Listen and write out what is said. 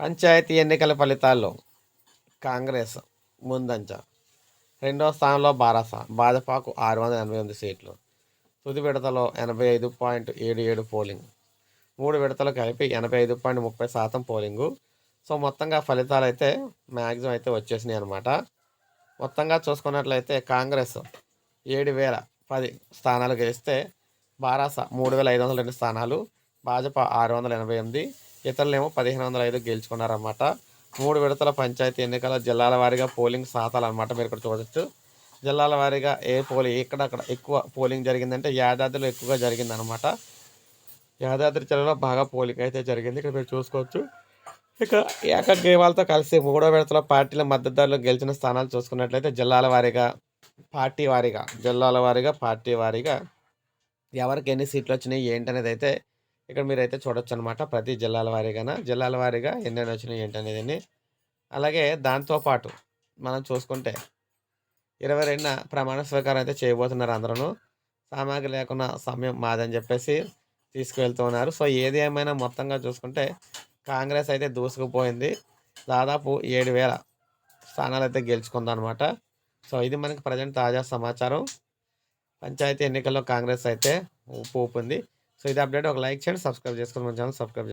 పంచాయతీ ఎన్నికల ఫలితాల్లో కాంగ్రెస్ ముందంజ. రెండవ స్థానంలో బారాస. భాజపాకు ఆరు వందల ఎనభై ఎనిమిది సీట్లు. తుది విడతలో ఎనభై ఐదు పాయింట్ ఏడు ఏడు పోలింగ్. మూడు విడతలు కలిపి ఎనభై ఐదు పాయింట్ ముప్పై శాతం పోలింగు. సో మొత్తంగా ఫలితాలు అయితే మ్యాక్సిమం అయితే వచ్చేసినాయి అనమాట మొత్తంగా చూసుకున్నట్లయితే కాంగ్రెస్ ఏడు వేల పది స్థానాలు గెలిస్తే బారాస మూడు వేల ఐదు వందల రెండు స్థానాలు భాజపా ఆరు వందల ఎనభై ఎనిమిది ఇతరులేమో పదిహేను వందల ఐదు గెలుచుకున్నారన్నమాట. మూడు విడతల పంచాయతీ ఎన్నికల జిల్లాల వారీగా పోలింగ్ శాతాలు అనమాట మీరు ఇక్కడ చూడవచ్చు జిల్లాల వారీగా ఏ పోలింగ్ ఎక్కడక్కడ ఎక్కువ పోలింగ్ జరిగిందంటే యాదాద్రిలో ఎక్కువగా జరిగిందనమాట యాదాద్రి జిల్లాలో బాగా పోలింగ్ అయితే జరిగింది. ఇక్కడ మీరు చూసుకోవచ్చు. ఇక ఏకగ్రీవాలతో కలిసి మూడో విడతల పార్టీల మద్దతుదారులు గెలిచిన స్థానాలు చూసుకున్నట్లయితే జిల్లాల వారీగా పార్టీ వారీగా జిల్లాల వారీగా పార్టీ వారీగా ఎవరికి ఎన్ని సీట్లు వచ్చినాయి ఏంటనేది అయితే ఇక్కడ మీరైతే చూడొచ్చు అనమాట ప్రతి జిల్లాల వారీగా జిల్లాల వారీగా ఎన్నెన్ని వచ్చినాయి ఏంటనేది అలాగే దాంతోపాటు మనం చూసుకుంటే ఇరవై రెండున ప్రమాణ స్వీకారం అయితే చేయబోతున్నారు అందరూ సామాగ్రి లేకుండా సమయం మాదని చెప్పేసి తీసుకువెళ్తున్నారు. సో ఏది ఏమైనా మొత్తంగా చూసుకుంటే కాంగ్రెస్ అయితే దూసుకుపోయింది. దాదాపు ఏడు వేల స్థానాలు అయితే గెలుచుకుందనమాట. సో ఇది మనకి ప్రజెంట్ తాజా సమాచారం. పంచాయతీ ఎన్నికల్లో కాంగ్రెస్ అయితే ఊపు ఊపింది. సో ఇది అప్డేట్ ఒక లైక్ చేయండి సబ్స్క్రైబ్ చేసుకుని మన ఛానల్ సబ్స్క్రైబ్